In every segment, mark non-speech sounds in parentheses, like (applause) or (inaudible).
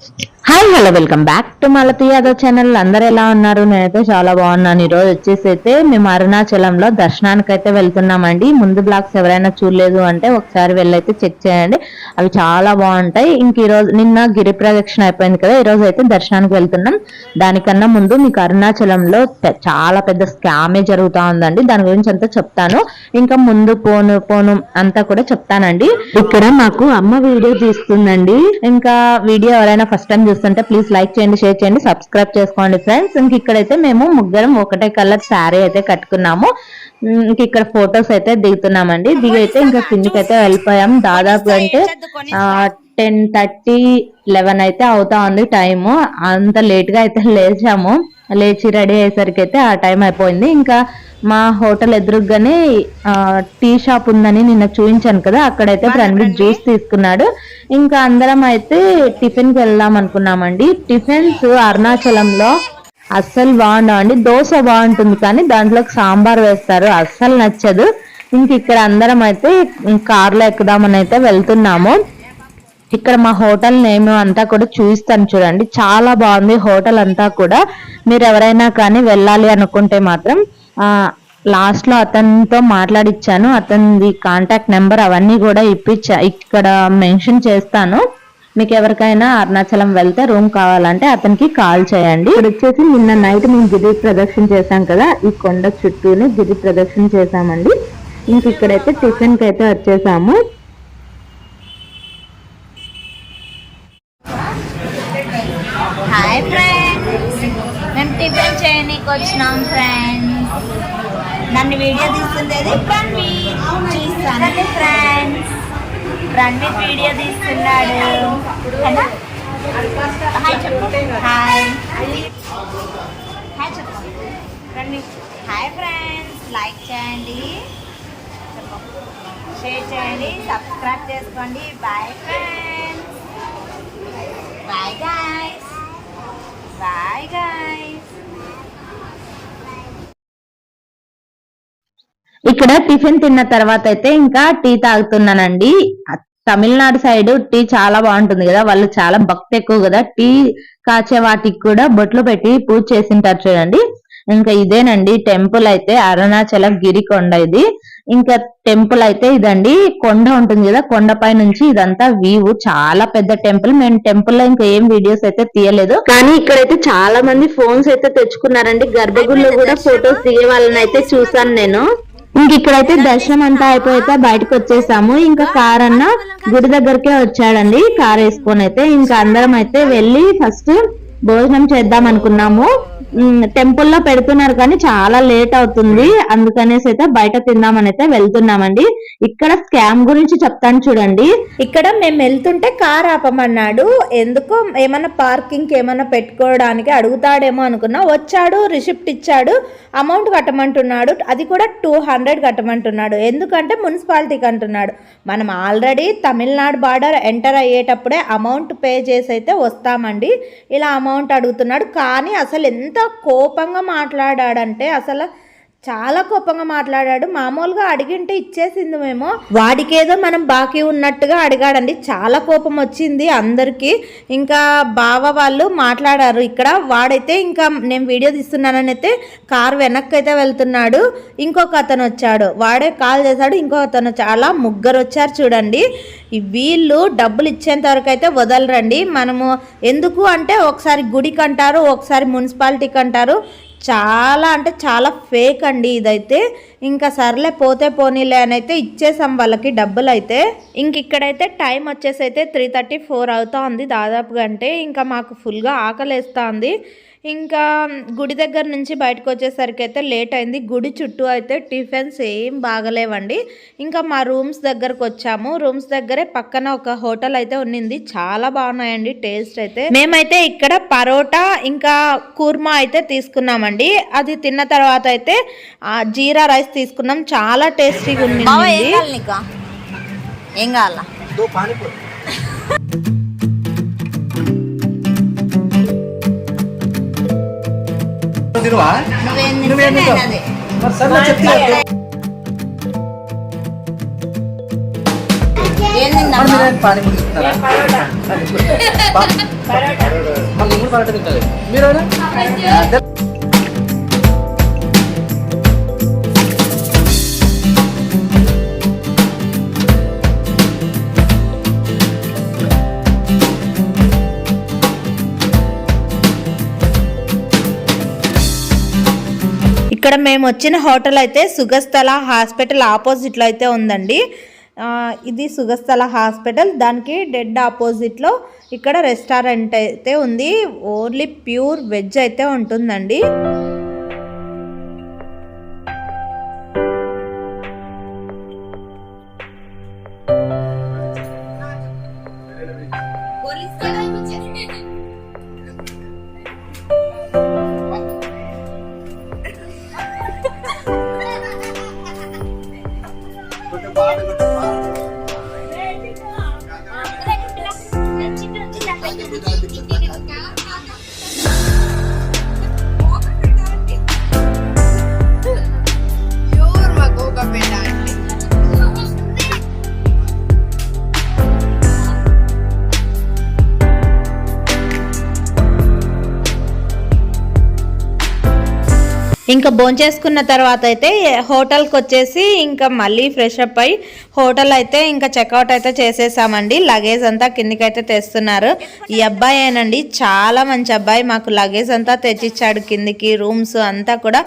Yeah. Hi hello welcome back to Malathi Yadav channel అందరు ఎలా ఉన్నారు? నేనైతే చాలా బాగున్నాను. ఈ రోజు వచ్చేసి అయితే మేము అరుణాచలంలో దర్శనానికి అయితే వెళ్తున్నామండి. ముందు బ్లాగ్స్ ఎవరైనా చూడలేదు అంటే ఒకసారి వెళ్ళైతే చెక్ చేయండి. అవి చాలా బాగుంటాయి. ఇంక ఈ రోజు నిన్న గిరి ప్రదక్షిణ అయిపోయింది కదా ఈ రోజు అయితే దర్శనానికి వెళ్తున్నాం. దానికన్నా ముందు మీకు అరుణాచలంలో చాలా పెద్ద స్కామే జరుగుతా ఉందండి. దాని గురించి అంతా చెప్తాను. ఇంకా ముందు పోను పోను అంతా కూడా చెప్తానండి. ఇక్కడ మాకు అమ్మ వీడియో తీస్తుందండి. ఇంకా వీడియో ఎవరైనా ఫస్ట్ టైం చూస్తుంటే ప్లీజ్ లైక్ చేయండి షేర్ చేయండి సబ్స్క్రైబ్ చేసుకోండి ఫ్రెండ్స్ ఇంక ఇక్కడైతే మేము ముగ్గురం ఒకటే కలర్ శారీ అయితే కట్టుకున్నాము. ఇంక ఇక్కడ ఫొటోస్ అయితే దిగుతున్నామండి. దిగి అయితే ఇంకా కిందికి అయితే వెళ్ళిపోయాం. దాదాపు అంటే టెన్ థర్టీ లెవెన్ అయితే అవుతా ఉంది టైము అంత లేట్గా అయితే లేచాము. లేచి రెడీ అయ్యేసరికి అయితే ఆ టైం అయిపోయింది. ఇంకా మా హోటల్ ఎదురుగానే టీ షాప్ ఉందని నిన్న చూపించాను కదా. అక్కడైతే రణవీర్ జ్యూస్ తీసుకున్నాడు. ఇంకా అందరం అయితే టిఫిన్కి వెళ్దాం అనుకున్నామండి. టిఫిన్స్ అరుణాచలంలో అస్సలు బాగుండవండి. దోశ బాగుంటుంది కానీ దాంట్లోకి సాంబార్ వేస్తారు. అస్సలు నచ్చదు. ఇంక ఇక్కడ అందరం అయితే కార్లో ఎక్కుదామని అయితే వెళ్తున్నాము. ఇక్కడ మా హోటల్ నేమ్ అంతా కూడా చూపిస్తాను చూడండి. చాలా బాగుంది హోటల్ అంతా కూడా. మీరు ఎవరైనా కానీ వెళ్ళాలి అనుకుంటే మాత్రం లాస్ట్లో లాస్ట్లో అతనితో మాట్లాడిచ్చాను. అతనిది కాంటాక్ట్ నెంబర్ అవన్నీ కూడా ఇప్పించా ఇక్కడ మెన్షన్ చేస్తాను. మీకు ఎవరికైనా అరుణాచలం వెళ్తే రూమ్ కావాలంటే అతనికి కాల్ చేయండి. ఇక్కడ వచ్చేసి నిన్న నైట్ మేము గిరి ప్రదక్షిణ చేశాం కదా ఈ కొండ చుట్టూనే గిరి ప్రదక్షిణ చేశామండి. ఇంక ఇక్కడైతే టిఫిన్కి అయితే వచ్చేసాము. వీడియో చూస్తాను. ఫ్రెండ్స్ రణ్వీర్ వీడియో తీస్తున్నాడు. హాయ్ చెప్పు. హాయ్ హాయ్ చెప్పు. రణ్వీర్. హాయ్ ఫ్రెండ్స్ లైక్ చేయండి. షేర్ చేయండి. సబ్స్క్రైబ్ చేసుకోండి. Bye friends bye guys bye guys ఇక్కడ టిఫిన్ తిన్న తర్వాత అయితే ఇంకా టీ తాగుతున్నానండి. తమిళనాడు సైడ్ టీ చాలా బాగుంటుంది కదా వాళ్ళు చాలా భక్తి ఎక్కువ కదా. టీ కాచే వాటికి కూడా బొట్లు పెట్టి పూజ చేసింటారు చూడండి. ఇంకా ఇదేనండి టెంపుల్ అయితే అరుణాచల గిరి కొండ ఇది. ఇంకా టెంపుల్ అయితే ఇదండి కొండ ఉంటుంది కదా కొండపై నుంచి ఇదంతా వ్యూ చాలా పెద్ద టెంపుల్. మేము టెంపుల్లో ఇంకా ఏం వీడియోస్ అయితే తీయలేదు. కానీ ఇక్కడైతే చాలా మంది ఫోన్స్ అయితే తెచ్చుకున్నారండి. గర్భగుడిలో కూడా ఫొటోస్ దిగే వాళ్ళని అయితే చూసాను నేను. ఇంక ఇక్కడైతే దర్శనం అంతా అయిపోయితే బయటకు వచ్చేసాము ఇంకా కార్ అన్న గుడి దగ్గరకే వచ్చాడండి కార్ వేసుకొని అయితే ఇంకా అందరం అయితే వెళ్ళి ఫస్ట్ భోజనం చేద్దాం అనుకున్నాము టెంపుల్లో పెడుతున్నారు కానీ చాలా లేట్ అవుతుంది. అందుకనేసి అయితే బయట తిందామని అయితే వెళ్తున్నామండి. ఇక్కడ స్కామ్ గురించి చెప్తాను చూడండి. ఇక్కడ మేము వెళ్తుంటే కార్ ఆపమన్నాడు. ఎందుకో ఏమన్నా పార్కింగ్ ఏమన్నా పెట్టుకోవడానికి అడుగుతాడేమో అనుకున్నా. వచ్చాడు రిసిప్ట్ ఇచ్చాడు అమౌంట్ కట్టమంటున్నాడు. అది కూడా టూ హండ్రెడ్ కట్టమంటున్నాడు. ఎందుకంటే మున్సిపాలిటీకి అంటున్నాడు. మనం ఆల్రెడీ తమిళనాడు బార్డర్ ఎంటర్ అయ్యేటప్పుడే అమౌంట్ పే చేసి అయితే వస్తామండి. ఇలా అమౌంట్ అడుగుతున్నాడు. కానీ అసలు ఎంత కోపంగా మాట్లాడాడంటే అసలు చాలా కోపంగా మాట్లాడాడు. మామూలుగా అడిగింటే ఇచ్చేసింది మేము వాడికేదో మనం బాకీ ఉన్నట్టుగా అడిగాడండి. చాలా కోపం వచ్చింది అందరికీ. ఇంకా బావ వాళ్ళు మాట్లాడారు. ఇక్కడ వాడైతే ఇంకా నేను వీడియో తీస్తున్నానని అయితే కార్ వెనక్కి అయితే వెళ్తున్నాడు. ఇంకొక అతను వచ్చాడు. వాడే కాల్ చేశాడు. ఇంకొక అతను చాలా ముగ్గురు వచ్చారు చూడండి. వీళ్ళు డబ్బులు ఇచ్చేంత వరకు అయితే వదలరండి. మనము ఎందుకు అంటే ఒకసారి గుడికి అంటారు ఒకసారి మున్సిపాలిటీకి అంటారు. చాలా అంటే చాలా ఫేక్ అండి ఇదైతే. ఇంకా సర్లే పోతే పోనీలే అని అయితే ఇచ్చేసాం వాళ్ళకి డబ్బులు అయితే. ఇంక ఇక్కడైతే టైం వచ్చేసి అయితే త్రీ థర్టీ ఫోర్ అవుతా ఉంది దాదాపుగా అంటే. ఇంకా మాకు ఫుల్గా ఆకలేస్తా ఉంది ఇంకా గుడి దగ్గర నుంచి బయటకు వచ్చేసరికి అయితే లేట్ అయింది. గుడి చుట్టూ అయితే టిఫిన్స్ ఏం బాగలేవండి. ఇంకా మా రూమ్స్ దగ్గరకు వచ్చాము. రూమ్స్ దగ్గరే పక్కన ఒక హోటల్ అయితే ఉన్నింది. చాలా బాగున్నాయండి. టేస్ట్ అయితే మేమైతే ఇక్కడ పరోటా ఇంకా కూర్మా అయితే తీసుకున్నామండి. అది తిన్న తర్వాత అయితే ఆ, జీరా రైస్ తీసుకున్నాం. చాలా టేస్టీగా ఉంది ఏం కావాలా (laughs) తినవా నువ్వేం తింటావు? మరి చెప్తే పానీపూరి పరోటా. మీరు ఇక్కడ మేము వచ్చిన హోటల్ అయితే సుగస్థల హాస్పిటల్ ఆపోజిట్లో అయితే ఉందండి. ఆ, ఇది సుగస్థల హాస్పిటల్. దానికి డెడ్ ఆపోజిట్లో ఇక్కడ రెస్టారెంట్ అయితే ఉంది. ఓన్లీ ప్యూర్ వెజ్ అయితే ఉంటుందండి. cuidado ఇంకా భోంచేసుకున్న తర్వాత అయితే హోటల్కి వచ్చేసి ఇంకా మళ్ళీ ఫ్రెష్ అప్ అయి హోటల్ అయితే ఇంకా చెక్అవుట్ అయితే చేసేసామండి. లగేజ్ అంతా కిందికైతే తెస్తున్నారు. ఈ అబ్బాయి ఏనండి చాలా మంచి అబ్బాయి. మాకు లగేజ్ అంతా తెచ్చిచ్చాడు కిందికి రూమ్స్ అంతా కూడా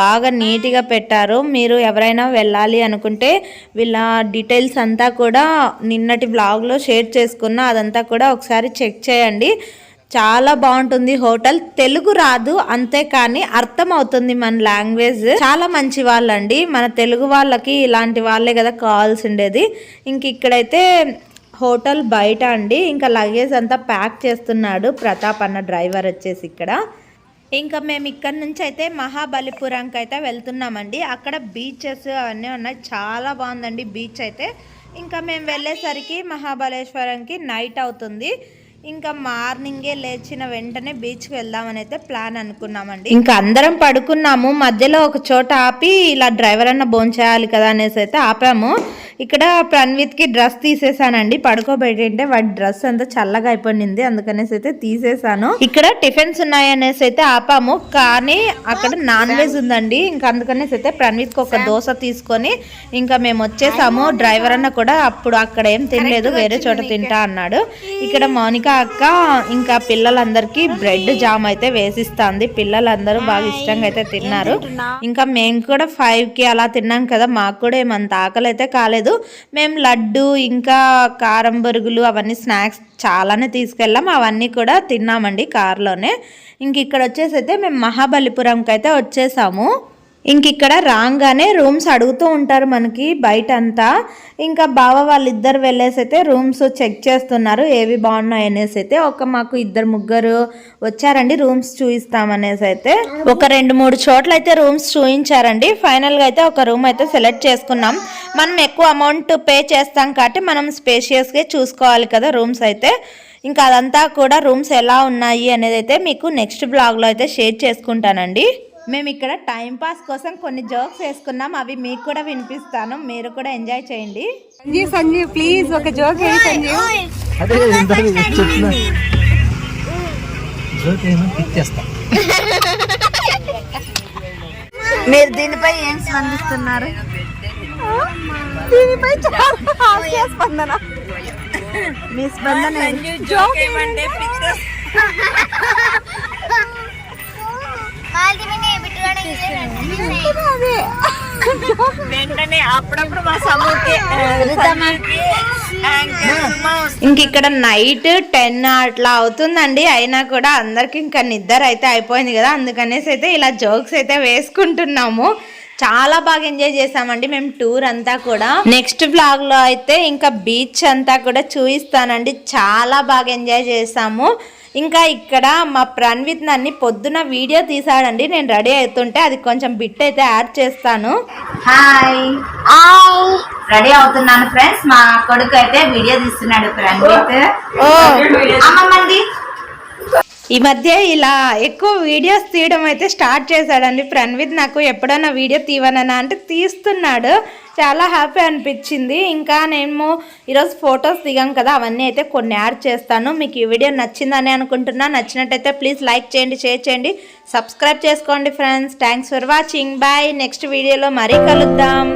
బాగా నీట్గా పెట్టారు. మీరు ఎవరైనా వెళ్ళాలి అనుకుంటే వీళ్ళ డీటెయిల్స్ అంతా కూడా నిన్నటి బ్లాగ్లో షేర్ చేసుకున్న అదంతా కూడా ఒకసారి చెక్ చేయండి. చాలా బాగుంటుంది హోటల్. తెలుగు రాదు అంతే కానీ అర్థం అవుతుంది మన లాంగ్వేజ్. చాలా మంచి వాళ్ళండి. మన తెలుగు వాళ్ళకి ఇలాంటి వాళ్ళే కదా కావాల్సి ఉండేది. ఇంక ఇక్కడైతే హోటల్ బయట అండి. ఇంకా లగేజ్ అంతా ప్యాక్ చేస్తున్నాడు ప్రతాప్ అన్న డ్రైవర్ వచ్చేసి ఇక్కడ. ఇంకా మేము ఇక్కడ నుంచి అయితే మహాబలిపురంకి అయితే వెళ్తున్నామండి. అక్కడ బీచెస్ అవన్నీ ఉన్నాయి. చాలా బాగుందండి బీచ్ అయితే. ఇంకా మేము వెళ్ళేసరికి మహాబలేశ్వరంకి నైట్ అవుతుంది. ఇంకా మార్నింగే లేచిన వెంటనే బీచ్కి వెళ్దామని అయితే ప్లాన్ అనుకున్నామండి. ఇంకా అందరం పడుకున్నాము. మధ్యలో ఒక చోట ఆపి ఇలా డ్రైవర్ అన్న భోంచేయాలి కదా అనేసి అయితే ఆపాము. ఇక్కడ ప్రణ్విత్కి డ్రెస్ తీసేసానండి. పడుకోబెట్టింటే వాడి డ్రెస్ అంతా చల్లగా అయిపోయింది. అందుకనేసి అయితే తీసేసాను. ఇక్కడ టిఫిన్స్ ఉన్నాయి అనేసి అయితే ఆపాము. కానీ అక్కడ నాన్ వెజ్ ఉందండి. ఇంకా అందుకనేసి అయితే ప్రణ్విత్కి ఒక దోశ తీసుకొని ఇంకా మేము వచ్చేసాము. డ్రైవర్ అన్న కూడా అప్పుడు అక్కడ ఏం తినలేదు. వేరే చోట తింటా అన్నాడు. ఇక్కడ మౌనిక అక్క ఇంకా పిల్లలందరికీ బ్రెడ్ జామ్ అయితే వేసిస్తుంది. పిల్లలందరూ బాగా ఇష్టంగా అయితే తిన్నారు. ఇంకా మేము కూడా ఫైవ్కి అలా తిన్నాం కదా. మాకు కూడా ఏమంత ఆకలి అయితే కాలేదు. మేము లడ్డు ఇంకా కారం బరుగులు అవన్నీ స్నాక్స్ చాలానే తీసుకెళ్ళాం. అవన్నీ కూడా తిన్నామండి కార్లోనే. ఇంక ఇక్కడ వచ్చేసి అయితే మేము మహాబలిపురంకి అయితే వచ్చేసాము. ఇంక ఇక్కడ రాగానే రూమ్స్ అడుగుతూ ఉంటారు మనకి బయట అంతా ఇంకా బావ వాళ్ళిద్దరు వెళ్ళేసి అయితే రూమ్స్ చెక్ చేస్తున్నారు. ఏవి బాగున్నాయి అనేసి అయితే ఒక మాకు ఇద్దరు ముగ్గురు వచ్చారండి రూమ్స్ చూపిస్తామనేసి అయితే. ఒక రెండు మూడు చోట్ల అయితే రూమ్స్ చూపించారండి ఫైనల్గా అయితే ఒక రూమ్ అయితే సెలెక్ట్ చేసుకున్నాం. మనం ఎక్కువ అమౌంట్ పే చేస్తాం కాబట్టి మనం స్పేషియస్గా చూసుకోవాలి కదా రూమ్స్ అయితే. ఇంకా అదంతా కూడా రూమ్స్ ఎలా ఉన్నాయి అనేది అయితే మీకు నెక్స్ట్ బ్లాగ్లో అయితే షేర్ చేసుకుంటానండి. మేము ఇక్కడ టైం పాస్ కోసం కొన్ని జోక్స్ వేసుకున్నాం. అవి మీకు కూడా వినిపిస్తాను. మీరు కూడా ఎంజాయ్ చేయండి. సంజీవ్ సంజీవ్ ప్లీజ్ ఒక జోక్ వేయి సంజీవ్ మీరు దీనిపై ఏం స్పందిస్తున్నారు? దీనిపై చాలా స్పందన. మీ స్పందన? జోక్ ఏమంటే వెంటనే అప్పుడప్పుడు మా సమూహకి ఇంక ఇక్కడ నైట్ టెన్ అట్లా అవుతుందండి. అయినా కూడా అందరికి ఇంకా నిద్ర అయితే అయిపోయింది కదా. అందుకనేసి అయితే ఇలా జోక్స్ అయితే వేసుకుంటున్నాము. చాలా బాగా ఎంజాయ్ చేసామండి మేము టూర్ అంతా కూడా. నెక్స్ట్ బ్లాగ్లో అయితే ఇంకా బీచ్ అంతా కూడా చూపిస్తానండి. చాలా బాగా ఎంజాయ్ చేసాము. ఇంకా ఇక్కడ మా ప్రణ్విత్ నన్ని పొద్దున వీడియో తీసాడండి నేను రెడీ అవుతుంటే అది కొంచెం బిట్ అయితే యాడ్ చేస్తాను. హాయ్. రెడీ అవుతున్నాను ఫ్రెండ్స్. మా కొడుకు అయితే వీడియో తీస్తున్నాడు ప్రణీత్ అమ్మమ్మంది. ఈ మధ్య ఇలా ఎక్కువ వీడియోస్ తీయడం అయితే స్టార్ట్ చేశాడండి. ప్రణవిత్ నాకు ఎప్పుడైనా వీడియో తీవనన్నా అంటే తీస్తున్నాడు. చాలా హ్యాపీ అనిపించింది. ఇంకా నేను ఈరోజు ఫొటోస్ దిగాం కదా అవన్నీ అయితే కొన్ని యాడ్ చేస్తాను. మీకు ఈ వీడియో నచ్చిందని అనుకుంటున్నా. నచ్చినట్టయితే ప్లీజ్ లైక్ చేయండి షేర్ చేయండి. సబ్స్క్రైబ్ చేసుకోండి friends. Thanks for watching. Bye. Next వీడియోలో మరీ కలుద్దాం.